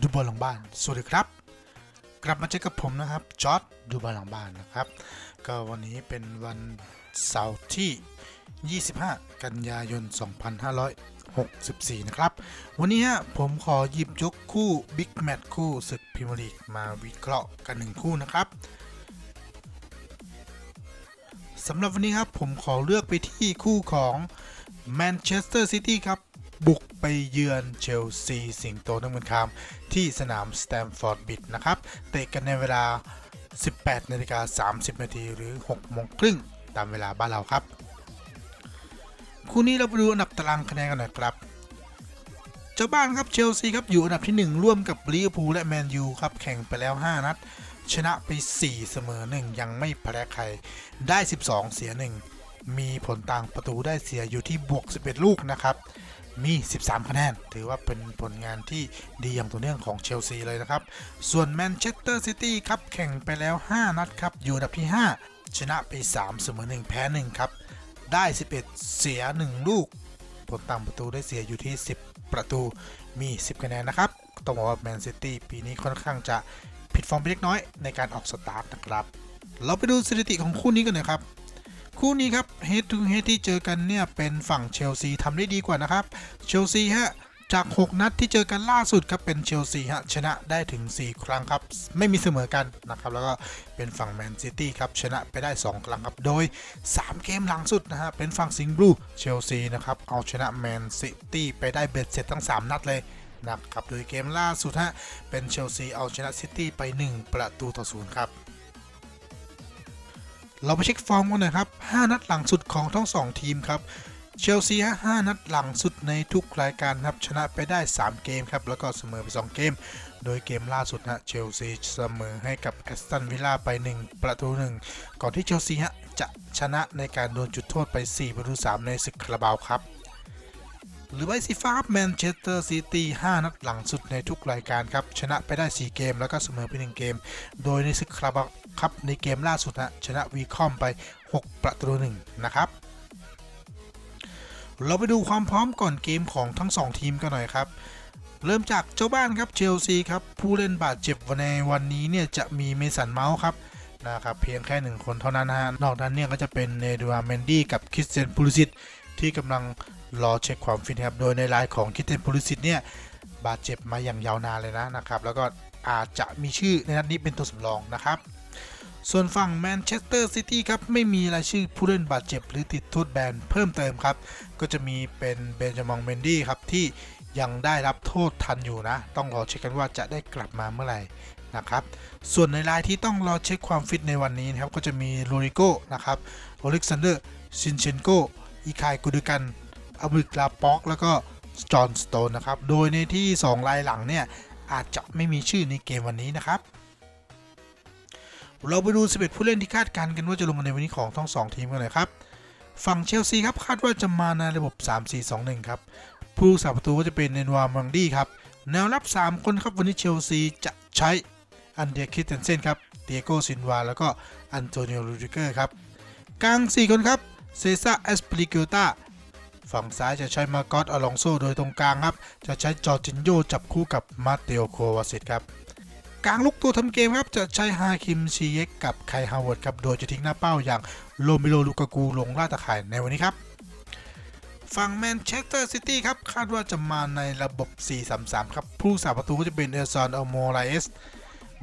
ดูบอลหลังบ้าน สวัสดีครับ กลับมาเจอกับผมนะครับ จอร์ดดูบอลหลังบ้านนะครับ ก็วันนี้เป็นวันเสาร์ที่ 25 กันยายน 2564 นะครับ วันนี้ฮะผมขอหยิบยกคู่บิ๊กแมตช์คู่ศึกพรีเมียร์ลีกมาวิเคราะห์กันหนึ่งคู่นะครับสำหรับวันนี้ครับผมขอเลือกไปที่คู่ของแมนเชสเตอร์ซิตี้ครับ บุก ไปเยือนเชลซีสิงโตนักมันคามที่สนามสแตมฟอร์ดบิดนะครับ เตะกันในเวลา 18นาฬิกา30 นาทีหรือ6โมงครึ่งตามเวลาบ้านเราครับ คู่นี้เราไปดูอันดับตารางคะแนนกันหน่อยครับเจ้าบ้านครับเชลซีครับอยู่อันดับที่ 1 ร่วมกับลิเวอร์พูลและแมนยูครับแข่งไปแล้ว 5 นัด ชนะไป 4 เสมอ 1 ยังไม่แพ้ใครได้ 12 เสีย 1 มีผลต่างประตูได้เสียอยู่ที่บวก 11 ลูกนะครับ มี 13 คะแนน ถือว่าเป็นผลงานที่ดีอย่างต่อเนื่องของเชลซีเลยนะครับ ส่วนแมนเชสเตอร์ซิตี้ครับ แข่งไปแล้ว 5 นัดครับ อยู่อันดับที่ 5 ชนะไป 3 เสมอ 1 แพ้ 1 ครับ ได้ 11 เสีย 1 ลูก ผลต่างประตูได้เสียอยู่ที่ 10 ประตู มี 10 คะแนนนะครับ ต้องบอกว่าแมนซิตี้ปีนี้ค่อนข้างจะผิดฟอร์มไปเล็กน้อยในการออกสตาร์ทนะครับ เราไปดูสถิติของคู่นี้กันหน่อยครับ คู่นี้ครับ head to head ที่เจอกันเนี่ยเป็นฝั่งเชลซีทำได้ดีกว่านะครับเชลซีฮะจาก 6 นัดที่เจอกันล่าสุดครับเป็นเชลซีฮะชนะได้ถึง 4 ครั้งครับ ไม่มีเสมอกันนะครับแล้วก็เป็นฝั่งแมนซิตี้ครับชนะไปได้ 2 ครั้งครับ โดย 3 เกมหลังสุดนะฮะเป็นฝั่งสิงห์บลูเชลซีนะครับเอาชนะแมนซิตี้ไปได้เบ็ดเสร็จทั้ง 3 นัดเลยนะครับโดยเกมล่าสุดฮะเป็นเชลซีเอาชนะซิตี้ไป 1 ประตูต่อศูนย์ครับ เราไปเช็คฟอร์มกันหน่อยครับ 5 นัดหลังสุดของทั้ง 2 ทีมครับ เชลซีฮะ5นัดหลังสุดในทุกรายการครับ ชนะไปได้ 3 เกมครับ แล้วก็เสมอไป 2 เกม โดยเกมล่าสุดฮะเชลซีเสมอให้กับแอสตันวิลล่าไป 1 ประตู 1 ก่อนที่เชลซีฮะจะชนะในการโดนจุดโทษไป 4 ประตู 3 ในศึกคาราบาวครับหรือใบสีฟ้าแมนเชสเตอร์ซิตี้ 5 นัดหลังสุดในทุกรายการครับ ชนะไปได้ 4 เกม แล้วก็เสมอไป 1 เกม โดยในศึกคาราบาว ครับในเกมล่าสุดฮะชนะวีคอมไป 6 ประตูหนึ่งนะครับ เราไปดูความพร้อมก่อนเกมของทั้ง 2 ทีมกันหน่อยครับ เริ่มจากเจ้าบ้านครับเชลซีครับ ผู้เล่นบาดเจ็บในวันนี้เนี่ยจะมีเมสันเมาส์ครับนะครับเพียงแค่หนึ่งคนเท่านั้นฮะนอกนั้นเนี่ยก็จะเป็นเนดูอาเมนดี้กับคริสเตียนพูลิสิตที่กำลังรอเช็คความฟิตครับ โดยในรายของคริสเตียนพูลิสิตเนี่ยบาดเจ็บมาอย่างยาวนานเลยนะนะครับ แล้วก็อาจจะมีชื่อในนัดนี้เป็นตัวสำรองนะครับ ส่วนฝั่งแมนเชสเตอร์ซิตี้ครับไม่มีรายชื่อผู้เล่นบาดเจ็บหรือติดโทษแบนเพิ่มเติมครับ ก็จะมีเป็นเบนจามองเมนดี้ครับที่ยังได้รับโทษทันอยู่นะ ต้องรอเช็คกันว่าจะได้กลับมาเมื่อไหร่นะครับ ส่วนในรายที่ต้องรอเช็คความฟิตในวันนี้นะครับก็จะมีโรริโกนะครับโอเล็กซานเดอร์ซินเชนโกอีคายกูดูกันอับริกลาป็อกแล้วก็จอห์นสโตนนะครับ โดยในที่ 2 รายหลังเนี่ยอาจจะไม่มีชื่อในเกมวันนี้นะครับ เราไปดู 11 ผู้เล่นที่คาดการณ์กันว่าจะลงในวันนี้ของทั้ง 2 ทีมกันเลยครับ ฝั่งเชลซีครับคาดว่าจะมาในระบบ 3-4-2-1 ครับ ผู้รักษาประตูก็จะเป็นเนนวามังดี้ครับ แนวรับ 3 คนครับวันนี้เชลซีจะใช้อันเดียคิดเทนเซนครับเตียโกซินวา แล้วก็อันโตนิโอรูดิเกอร์ครับ กลาง 4 คนครับเซซ่าเอสปริเกลตาฝั่งซ้ายจะใช้มากอตอลองโซโดยตรงกลางครับ จะใช้จอร์จินโยจับคู่กับมาเตโอโควาสิตครับ กลางลุกตัวทำเกมครับจะใช้ฮาคิมชีเยกกับไคฮาวเวิร์ดครับโดยจะทิ้งหน้าเป้าอย่างโรมิโลลูกากูลงล่าตะข่ายในวันนี้ครับฝั่งแมนเชสเตอร์ซิตี้ครับคาดว่าจะมาในระบบ 4-3-3 ครับ ผู้สาประตูก็จะเป็นเอลซอนอโมไรเอส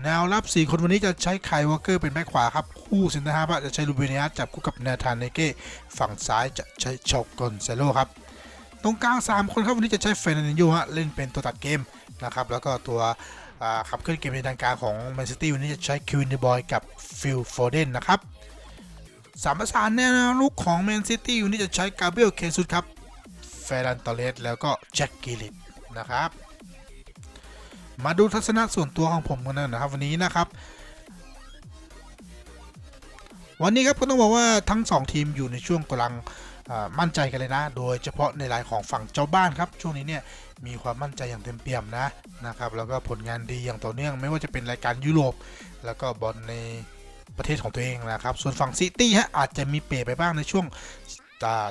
แนวรับ 4 คนวันนี้จะใช้ไควอเกอร์เป็นแบ็คขวาครับ คู่เซนเตอร์ฮาร์จะใช้ลูเบเนียสจับคู่กับนาธานเนเก้ฝั่งซ้ายจะใช้ช็อกกอนเซโลครับ ตรงกลาง 3 คนครับวันนี้จะใช้เฟรนันโยฮะเล่นเป็นตัวตัดเกมนะครับแล้วก็ตัว ขับเคลื่อนเกมในทางการของแมนซิตี้วันนี้จะใช้คิวินเดบอยกับฟิลโฟเดนนะครับสามประสานแนวลุกของแมนซิตี้วันนี้จะใช้กาเบรียลเคซุดครับเฟรันตอเลสแล้วก็แจ็คกิลิตนะครับ มาดูทัศนะส่วนตัวของผมกันนะครับ วันนี้นะครับ วันนี้ครับก็ต้องบอกว่าทั้ง 2 ทีมอยู่ในช่วงกำลังมั่นใจกันเลยนะ โดยเฉพาะในรายของฝั่งเจ้าบ้านครับ ช่วงนี้เนี่ยมีความมั่นใจอย่างเต็มเปี่ยมนะนะครับ แล้วก็ผลงานดีอย่างต่อเนื่อง ไม่ว่าจะเป็นรายการยุโรป แล้วก็บอลในประเทศของตัวเองนะครับ ส่วนฝั่งซิตี้ฮะอาจจะมีเปรไปบ้างในช่วง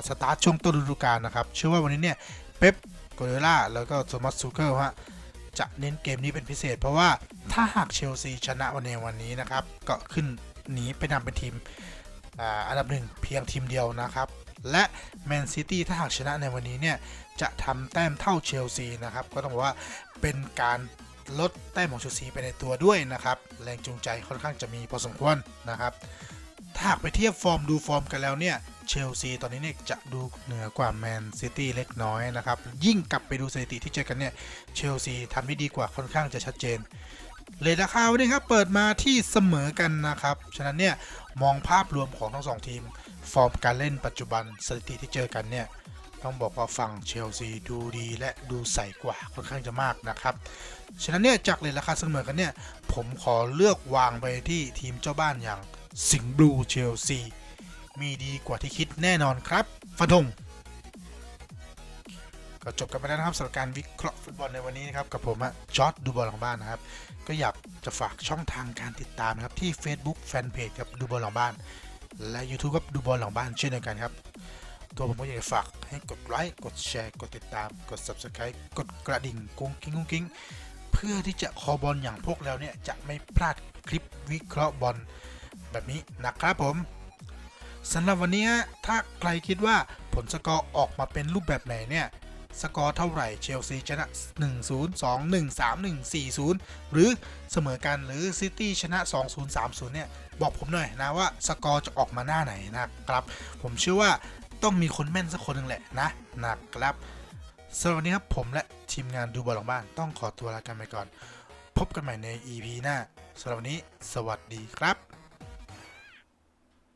สตาร์ทช่วงต้นฤดูกาลนะครับ เชื่อว่าวันนี้เนี่ยเป๊ปโกเดล่าแล้วก็โทมัสซูเคิลฮะจะเน้นเกมนี้เป็นพิเศษ เพราะว่าถ้าหากเชลซีชนะวันในวันนี้นะครับก็ขึ้น หนีไปนำเป็นทีมอันดับหนึ่งเพียงทีมเดียวนะครับ และแมนซิตี้ถ้าหากชนะในวันนี้เนี่ยจะทำแต้มเท่าเชลซีนะครับ ก็ต้องบอกว่าเป็นการลดแต้มของเชลซีไปในตัวด้วยนะครับ แรงจูงใจค่อนข้างจะมีพอสมควรนะครับ ถ้าหากไปเทียบฟอร์มดูฟอร์มกันแล้วเนี่ยเชลซีตอนนี้เนี่ยจะดูเหนือกว่าแมนซิตี้เล็กน้อยนะครับ ยิ่งกลับไปดูสถิติที่เจอกันเนี่ยเชลซีทำได้ดีกว่าค่อนข้างจะชัดเจน เลยราคาวันนี้ครับเปิดมาที่เสมอกันนะครับ ฉะนั้นเนี่ยมองภาพรวมของทั้งสองทีม ฟอร์มการเล่นปัจจุบันสถิติที่เจอกันเนี่ยต้องบอกว่าฝั่งเชลซีดูดีและดูใสกว่าค่อนข้างจะมากนะครับ ฉะนั้นเนี่ยจากเลยราคาเสมอกันเนี่ยผมขอเลือกวางไปที่ทีมเจ้าบ้านอย่างสิงห์บลูเชลซีมีดีกว่าที่คิดแน่นอนครับ ฟันธง ก็จบกันไปแล้วนะครับสำหรับการวิเคราะห์ฟุตบอลในวันนี้นะครับกับผมจอร์ดดูบอลหลังบ้านนะครับ ก็อยากจะฝากช่องทางการติดตามนะครับที่ Facebook Fanpage ครับดูบอลหลังบ้าน และ YouTube ครับดูบอลหลังบ้านเช่นเดียวกันครับ ตัวผมก็อยากจะฝากให้กดไลค์กดแชร์กดติดตาม กด Subscribe กดกระดิ่งกุ้งกิ้งกุ้งกิ้งเพื่อที่จะคอบอลอย่างพวกเราเนี่ยจะไม่พลาดคลิปวิเคราะห์บอลแบบนี้นะครับผมสำหรับวันนี้ถ้าใครคิดว่าผลสกอร์ออกมาเป็นรูปแบบไหนเนี่ย สกอร์เท่าไหร่เชลซีชนะ 1-0 2-1 3-1 4-0 หรือเสมอกันหรือซิตี้ชนะ 2-0 3-0 เนี่ย บอกผมหน่อยนะว่าสกอร์จะออกมาหน้าไหนนะครับ ผมเชื่อว่าต้องมีคนแม่นสักคนหนึ่งแหละนะนะครับสำหรับวันนี้ครับผมและทีมงานดูบอลหลังบ้านต้องขอตัวลากันไปก่อน พบกันใหม่ใน EP หน้าสำหรับวันนี้ สวัสดีครับ